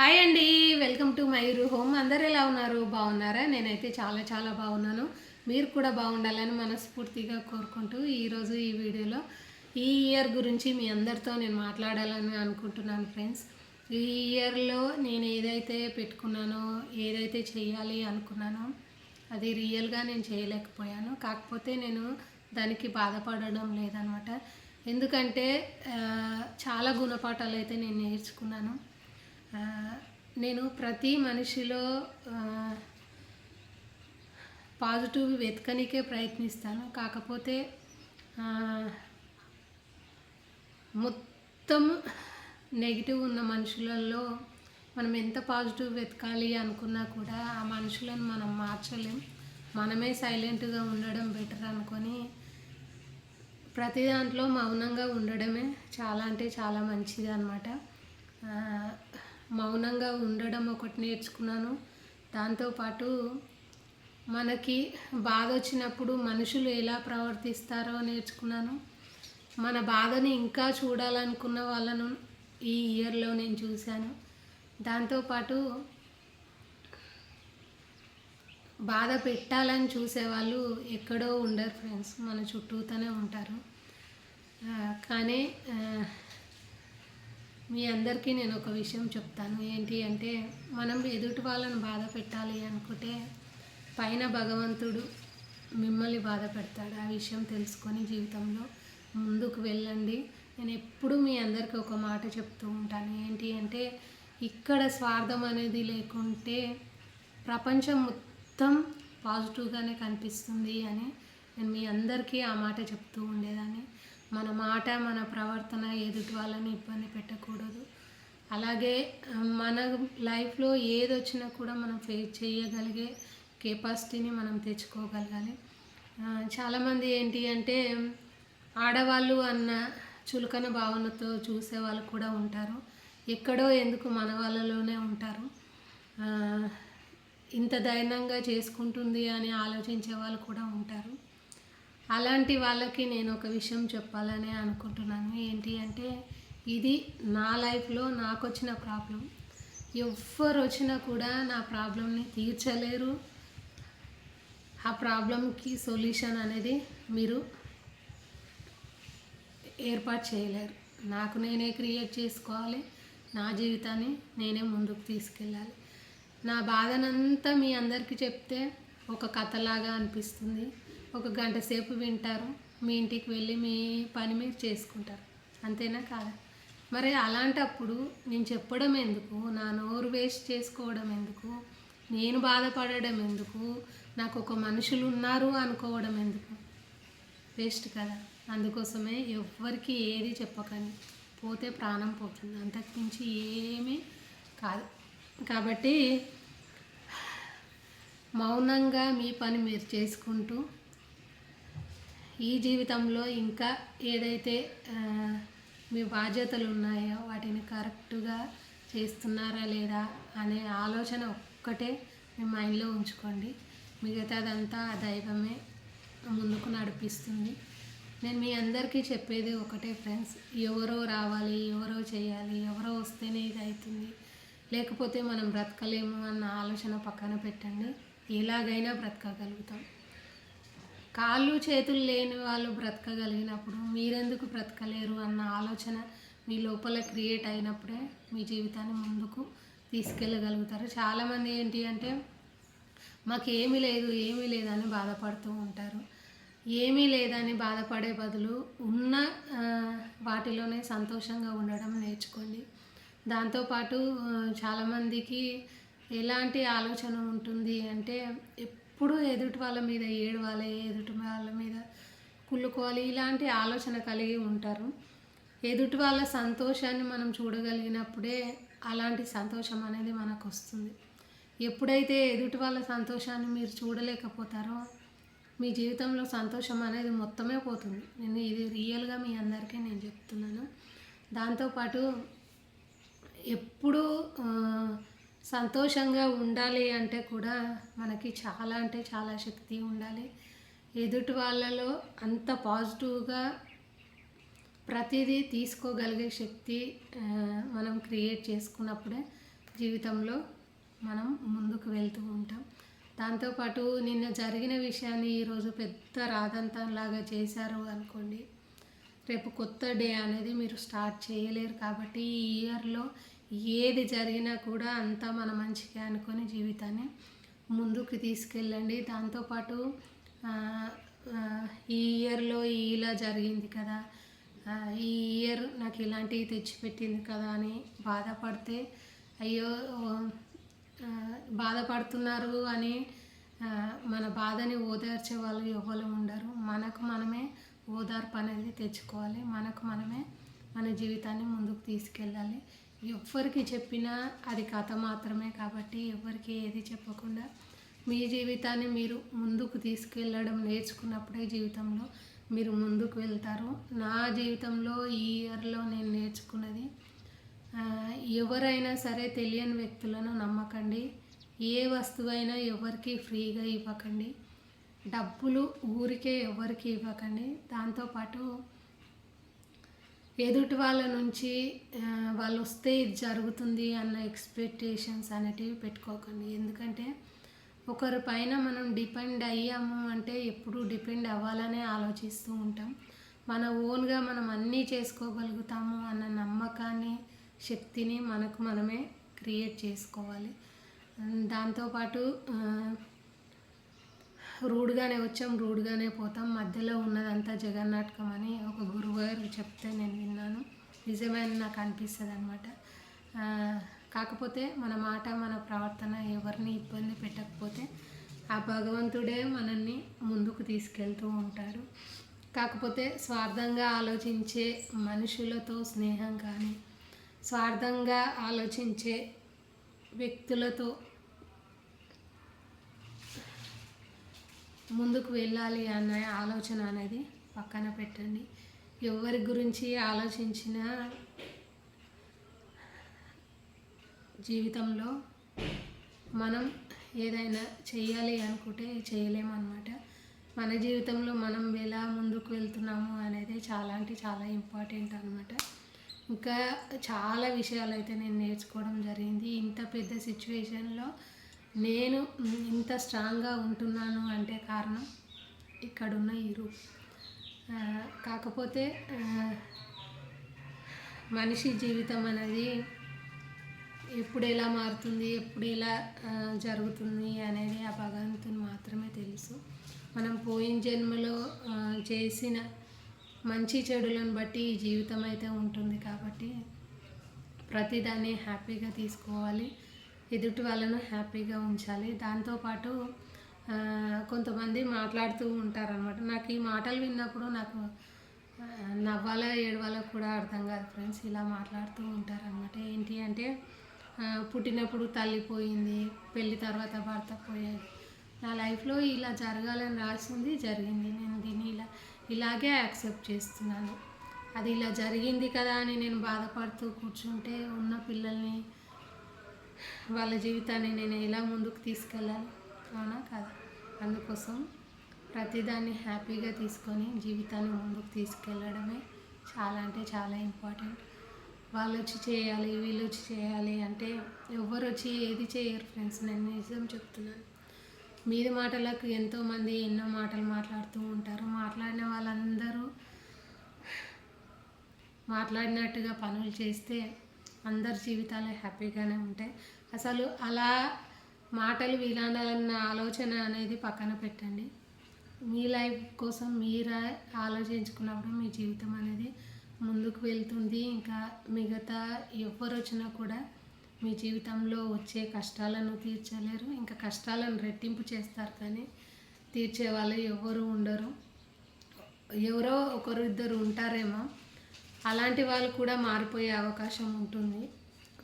Hi అండి welcome to మైరు home. అందరు ఎలా ఉన్నారు? బాగున్నారా? నేనైతే చాలా చాలా బాగున్నాను. మీరు కూడా బాగుండాలని మనస్ఫూర్తిగా కోరుకుంటూ ఈరోజు ఈ వీడియోలో ఈ ఇయర్ గురించి మీ అందరితో నేను మాట్లాడాలని అనుకుంటున్నాను ఫ్రెండ్స్. ఈ ఇయర్లో నేను ఏదైతే పెట్టుకున్నానో ఏదైతే చేయాలి అనుకున్నానో అది రియల్గా నేను చేయలేకపోయాను. కాకపోతే నేను దానికి బాధపడడం లేదనమాట. ఎందుకంటే చాలా గుణపాఠాలు అయితే నేను నేర్చుకున్నాను. నేను ప్రతి మనిషిలో పాజిటివ్ వెతకనికే ప్రయత్నిస్తాను. కాకపోతే మొత్తం నెగిటివ్ ఉన్న మనుషులలో మనం ఎంత పాజిటివ్ వెతకాలి అనుకున్నా కూడా ఆ మనుషులను మనం మార్చలేం. మనమే సైలెంట్గా ఉండడం బెటర్ అనుకొని ప్రతి దాంట్లో మౌనంగా ఉండడమే చాలా అంటే చాలా మంచిది అనమాట మౌనంగా ఉండడం ఒకటి నేర్చుకున్నాను. దాంతోపాటు మనకి బాధ వచ్చినప్పుడు మనుషులు ఎలా ప్రవర్తిస్తారో నేర్చుకున్నాను. మన బాధని ఇంకా చూడాలనుకున్న వాళ్ళను ఈ ఇయర్లో నేను చూశాను. దాంతోపాటు బాధ పెట్టాలని చూసేవాళ్ళు ఎక్కడో ఉండరు ఫ్రెండ్స్ మన చుట్టూతోనే ఉంటారు. కానీ మీ అందరికీ నేను ఒక విషయం చెప్తాను. ఏంటి అంటే మనం ఎదుటి వాళ్ళని బాధ పెట్టాలి అనుకుంటే పైన భగవంతుడు మిమ్మల్ని బాధ పెడతాడు. ఆ విషయం తెలుసుకొని జీవితంలో ముందుకు వెళ్ళండి. నేను ఎప్పుడు మీ అందరికీ ఒక మాట చెప్తూ ఉంటాను. ఏంటి అంటే ఇక్కడ స్వార్థం అనేది లేకుంటే ప్రపంచం మొత్తం పాజిటివ్గానే కనిపిస్తుంది అని నేను మీ అందరికీ ఆ మాట చెప్తూ ఉండేదాన్ని. మన మాట మన ప్రవర్తన ఎదుటి వాళ్ళని ఇబ్బంది పెట్టకూడదు. అలాగే మన లైఫ్లో ఏది వచ్చినా కూడా మనం ఫేస్ చేయగలిగే కెపాసిటీని మనం తెచ్చుకోగలగాలి. చాలామంది ఏంటి అంటే ఆడవాళ్ళు అన్న చులకన భావనతో చూసే వాళ్ళు కూడా ఉంటారు. ఎక్కడో ఎందుకు మన వాళ్ళలోనే ఉంటారు. ఇంత దైనంగా చేసుకుంటుంది అని ఆలోచించే వాళ్ళు కూడా ఉంటారు. అలాంటి వాళ్ళకి నేను ఒక విషయం చెప్పాలని అనుకుంటున్నాను. ఏంటి అంటే ఇది నా లైఫ్లో నాకు వచ్చిన ప్రాబ్లం. ఎవ్వరు వచ్చినా కూడా నా ప్రాబ్లమ్ని తీర్చలేరు. ఆ ప్రాబ్లంకి సొల్యూషన్ అనేది మీరు ఏర్పాటు చేయలేరు. నాకు నేనే క్రియేట్ చేసుకోవాలి. నా జీవితాన్ని నేనే ముందుకు తీసుకెళ్ళాలి. నా బాధనంతా మీ అందరికీ చెప్తే ఒక కథలాగా అనిపిస్తుంది. ఒక గంట సేపు వింటారు. మీ ఇంటికి వెళ్ళి మీ పని మీరు చేసుకుంటారు. అంతేనా కాదా? మరి అలాంటప్పుడు నేను చెప్పడం ఎందుకు? నా నోరు వేస్ట్ చేసుకోవడం ఎందుకు? నేను బాధపడడం ఎందుకు? నాకు ఒక మనుషులు ఉన్నారు అనుకోవడం ఎందుకు? వేస్ట్ కదా. అందుకోసమే ఎవ్వరికి ఏది చెప్పకండి. పోతే ప్రాణం పోతుంది. అంతకుమించి ఏమీ కాదు. కాబట్టి మౌనంగా మీ పని మీరు చేసుకుంటూ ఈ జీవితంలో ఇంకా ఏదైతే మీ బాధ్యతలు ఉన్నాయో వాటిని కరెక్ట్గా చేస్తున్నారా లేదా అనే ఆలోచన ఒక్కటే మీ మైండ్లో ఉంచుకోండి. మిగతాదంతా ఆ దైవమే ముందుకు నడిపిస్తుంది. నేను మీ అందరికీ చెప్పేది ఒకటే ఫ్రెండ్స్ ఎవరో రావాలి ఎవరో చేయాలి ఎవరో వస్తేనే ఇది అవుతుంది లేకపోతే మనం బ్రతకలేము అన్న ఆలోచన పక్కన పెట్టండి. ఎలాగైనా బ్రతకగలుగుతాం. కాళ్ళు చేతులు లేని వాళ్ళు బ్రతకగలిగినప్పుడు మీరెందుకు బ్రతకలేరు అన్న ఆలోచన మీ లోపల క్రియేట్ అయినప్పుడే మీ జీవితాన్ని ముందుకు తీసుకెళ్ళగలుగుతారు. చాలామంది ఏంటి అంటే మాకు ఏమీ లేదు ఏమీ లేదని బాధపడుతూ ఉంటారు. ఏమీ లేదని బాధపడే బదులు ఉన్న వాటిలోనే సంతోషంగా ఉండడం నేర్చుకోండి. దాంతోపాటు చాలామందికి ఎలాంటి ఆలోచన ఉంటుంది అంటే ఎప్పుడు ఎదుటి వాళ్ళ మీద ఏడవాలి ఎదుటి వాళ్ళ మీద కుళ్ళుకోవాలి ఇలాంటి ఆలోచన కలిగి ఉంటారు. ఎదుటి వాళ్ళ సంతోషాన్ని మనం చూడగలిగినప్పుడే అలాంటి సంతోషం అనేది మనకు వస్తుంది. ఎప్పుడైతే ఎదుటి వాళ్ళ సంతోషాన్ని మీరు చూడలేకపోతారో మీ జీవితంలో సంతోషం అనేది మొత్తమే పోతుంది. నేను ఇది రియల్గా మీ అందరికీ నేను చెప్తున్నాను. దాంతోపాటు ఎప్పుడూ సంతోషంగా ఉండాలి అంటే కూడా మనకి చాలా అంటే చాలా శక్తి ఉండాలి. ఎదుటి వాళ్ళలో అంత పాజిటివ్గా ప్రతిదీ తీసుకోగలిగే శక్తి మనం క్రియేట్ చేసుకున్నప్పుడే జీవితంలో మనం ముందుకు వెళ్తూ ఉంటాం. దాంతోపాటు నిన్న జరిగిన విషయాన్ని ఈరోజు పెద్ద రాదంతంలాగా చేశారు అనుకోండి. రేపు కొత్త డే అనేది మీరు స్టార్ట్ చేయలేరు కాబట్టి ఈ ఇయర్లో ఏది జరిగినా కూడా అంతా మన మంచిగా అనుకొని జీవితాన్ని ముందుకు తీసుకెళ్ళండి. దాంతోపాటు ఈ ఇయర్లో ఇలా జరిగింది కదా ఈ ఇయర్ నాకు ఇలాంటివి తెచ్చిపెట్టింది కదా అని బాధపడితే అయ్యో బాధపడుతున్నారు అని మన బాధని ఓదార్చే వాళ్ళు ఎవరు ఉండరు. మనకు మనమే ఓదార్పు అనేది తెచ్చుకోవాలి. మనకు మనమే మన జీవితాన్ని ముందుకు తీసుకెళ్ళాలి. ఎవ్వరికి చెప్పినా అది కథ మాత్రమే కాబట్టి ఎవరికి ఏది చెప్పకుండా మీ జీవితాన్ని మీరు ముందుకు తీసుకెళ్ళడం నేర్చుకున్నప్పుడే జీవితంలో మీరు ముందుకు వెళ్తారు. నా జీవితంలో ఈ ఇయర్లో నేను నేర్చుకున్నది ఎవరైనా సరే తెలియని వ్యక్తులను నమ్మకండి. ఏ వస్తువైనా ఎవరికి ఫ్రీగా ఇవ్వకండి. డబ్బులు ఊరికే ఎవరికి ఇవ్వకండి. దాంతోపాటు ఎదుటి వాళ్ళ నుంచి వాళ్ళు వస్తే ఇది జరుగుతుంది అన్న ఎక్స్పెక్టేషన్స్ అనేటివి పెట్టుకోకండి. ఎందుకంటే ఒకరి పైన మనం డిపెండ్ అయ్యాము అంటే ఎప్పుడు డిపెండ్ అవ్వాలనే ఆలోచిస్తూ ఉంటాం. మన ఓన్గా మనం అన్నీ చేసుకోగలుగుతాము అన్న నమ్మకాన్ని శక్తిని మనకు మనమే క్రియేట్ చేసుకోవాలి. దాంతోపాటు రూడ్గానే వచ్చాం రూడ్గానే పోతాం. మధ్యలో ఉన్నదంతా జగన్నాటకం అని ఒక గురువు గారు చెప్తే నేను విన్నాను. నిజమైన నాకు అనిపిస్తుంది అనమాట కాకపోతే మన మాట మన ప్రవర్తన ఎవరిని ఇబ్బంది పెట్టకపోతే ఆ భగవంతుడే మనల్ని ముందుకు తీసుకెళ్తూ ఉంటాడు కాకపోతే స్వార్థంగా ఆలోచించే మనుషులతో స్నేహం కానీ స్వార్థంగా ఆలోచించే వ్యక్తులతో ముందుకు వెళ్ళాలి అన్న ఆలోచన అనేది పక్కన పెట్టండి. ఎవరి గురించి ఆలోచించినా జీవితంలో మనం ఏదైనా చేయాలి అనుకుంటే చేయలేము అనమాట మన జీవితంలో మనం ఎలా ముందుకు వెళ్తున్నాము అనేది చాలా అంటే చాలా ఇంపార్టెంట్ అనమాట ఇంకా చాలా విషయాలు అయితే నేను నేర్చుకోవడం జరిగింది. ఇంత పెద్ద సిచ్యువేషన్లో నేను ఇంత స్ట్రాంగ్గా ఉంటున్నాను అంటే కారణం ఇక్కడున్న ఈ రూప్ కాకపోతే మనిషి జీవితం అనేది ఎప్పుడు ఎలా మారుతుంది ఎప్పుడు ఎలా జరుగుతుంది అనేది ఆ భగవంతుని మాత్రమే తెలుసు. మనం పోయిన జన్మలో చేసిన మంచి చెడులను బట్టి జీవితం అయితే ఉంటుంది కాబట్టి ప్రతిదాన్ని హ్యాపీగా తీసుకోవాలి. ఎదుటి వాళ్ళను హ్యాపీగా ఉంచాలి. దాంతోపాటు కొంతమంది మాట్లాడుతూ ఉంటారనమాట నాకు ఈ మాటలు విన్నప్పుడు నాకు ఆ, నవ్వాలా ఏడవాలో కూడా అర్థం కాదు ఫ్రెండ్స్. ఇలా మాట్లాడుతూ ఉంటారనమాట ఏంటి అంటే పుట్టినప్పుడు తల్లి పోయింది పెళ్ళి తర్వాత భర్త పోయేది నా లైఫ్లో ఇలా జరగాలని రాసింది జరిగింది. నేను దీన్ని ఇలా ఇలాగే యాక్సెప్ట్ చేస్తున్నాను. అది ఇలా జరిగింది కదా అని నేను బాధపడుతూ కూర్చుంటే ఉన్న పిల్లల్ని వాళ్ళ జీవితాన్ని నేను ఎలా ముందుకు తీసుకెళ్ళాలి? అవునా కదా? అందుకోసం ప్రతిదాన్ని హ్యాపీగా తీసుకొని జీవితాన్ని ముందుకు తీసుకెళ్ళడమే చాలా అంటే చాలా ఇంపార్టెంట్. వాళ్ళు వచ్చి చేయాలి వీళ్ళు వచ్చి చేయాలి అంటే ఎవరు వచ్చి ఏది చేయరు ఫ్రెండ్స్. నేను నిజం చెప్తున్నాను. మీది మాటలకు ఎంతోమంది ఎన్నో మాటలు మాట్లాడుతూ ఉంటారు. మాట్లాడిన వాళ్ళందరూ మాట్లాడినట్టుగా పనులు చేస్తే అందరి జీవితాలు హ్యాపీగానే ఉంటాయి అసలు అలా మాటలు వీలాడాలన్న ఆలోచన అనేది పక్కన పెట్టండి. మీ లైఫ్ కోసం మీరే ఆలోచించుకున్నప్పుడు మీ జీవితం అనేది ముందుకు వెళ్తుంది. ఇంకా మిగతా ఎవరు వచ్చినా కూడా మీ జీవితంలో వచ్చే కష్టాలను తీర్చలేరు. ఇంకా కష్టాలను రెట్టింపు చేస్తారు కానీ తీర్చే వాళ్ళు ఎవరు ఉండరు. ఎవరో ఒకరు ఇద్దరు ఉంటారేమో అలాంటి వాళ్ళు కూడా మారిపోయే అవకాశం ఉంటుంది.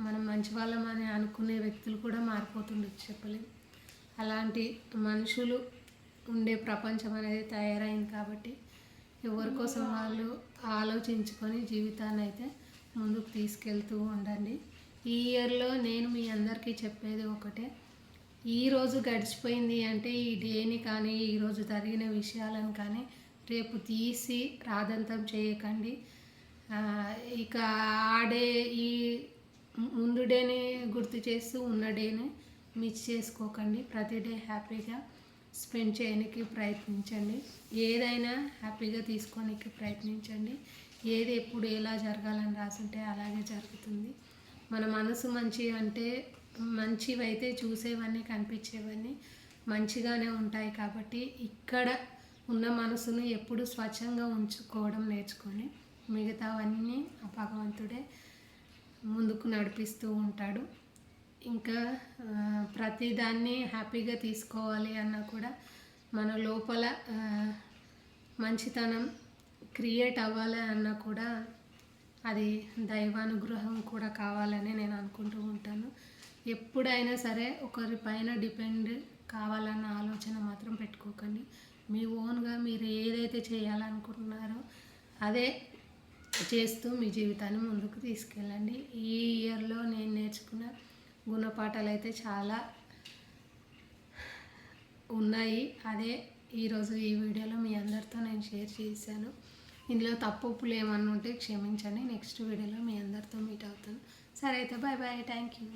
మనం మంచి వాళ్ళమని అనుకునే వ్యక్తులు కూడా మారిపోతుండొచ్చు చెప్పలేం. అలాంటి మనుషులు ఉండే ప్రపంచం అనేది తయారైంది కాబట్టి ఎవరి కోసం వాళ్ళు ఆలోచించుకొని జీవితాన్ని అయితే ముందుకు తీసుకెళ్తూ ఉండండి. ఈ ఇయర్లో నేను మీ అందరికీ చెప్పేది ఒకటే. ఈరోజు గడిచిపోయింది అంటే ఈ డేని కానీ ఈరోజు జరిగిన విషయాలను కానీ రేపు తీసి రాదంతం చేయకండి. ఇక ఆ డే ఈ ముందు డేని గుర్తు చేస్తూ ఉన్న డేని మిస్ చేసుకోకండి. ప్రతి డే హ్యాపీగా స్పెండ్ చేయడానికి ప్రయత్నించండి. ఏదైనా హ్యాపీగా తీసుకోనికి ప్రయత్నించండి. ఏది ఎప్పుడు ఎలా జరగాలని రాసుంటే అలాగే జరుగుతుంది. మన మనసు మంచి అంటే మంచివైతే చూసేవన్నీ కనిపించేవన్నీ మంచిగానే ఉంటాయి కాబట్టి ఇక్కడ ఉన్న మనసును ఎప్పుడు స్వచ్ఛంగా ఉంచుకోవడం నేర్చుకొని మిగతావన్నీ ఆ భగవంతుడే ముందుకు నడిపిస్తూ ఉంటాడు. ఇంకా ప్రతిదాన్ని హ్యాపీగా తీసుకోవాలి అన్నా కూడా మన లోపల మంచితనం క్రియేట్ అవ్వాలి అన్నా కూడా అది దైవానుగ్రహం కూడా కావాలని నేను అనుకుంటూ ఉంటాను. ఎప్పుడైనా సరే ఒకరి పైన డిపెండ్ కావాలన్న ఆలోచన మాత్రం పెట్టుకోకండి. మీ ఓన్గా మీరు ఏదైతే చేయాలనుకుంటున్నారో అదే చేస్తూ మీ జీవితాన్ని ముందుకు తీసుకెళ్ళండి. ఈ ఇయర్లో నేను నేర్చుకున్న గుణపాఠాలు అయితే చాలా ఉన్నాయి. అదే ఈరోజు ఈ వీడియోలో మీ అందరితో నేను షేర్ చేశాను. ఇందులో తప్పులు ఏమన్నా ఉంటే క్షమించండి. నెక్స్ట్ వీడియోలో మీ అందరితో మీట్ అవుతాను. సరే అయితే బాయ్ బాయ్ థ్యాంక్ యూ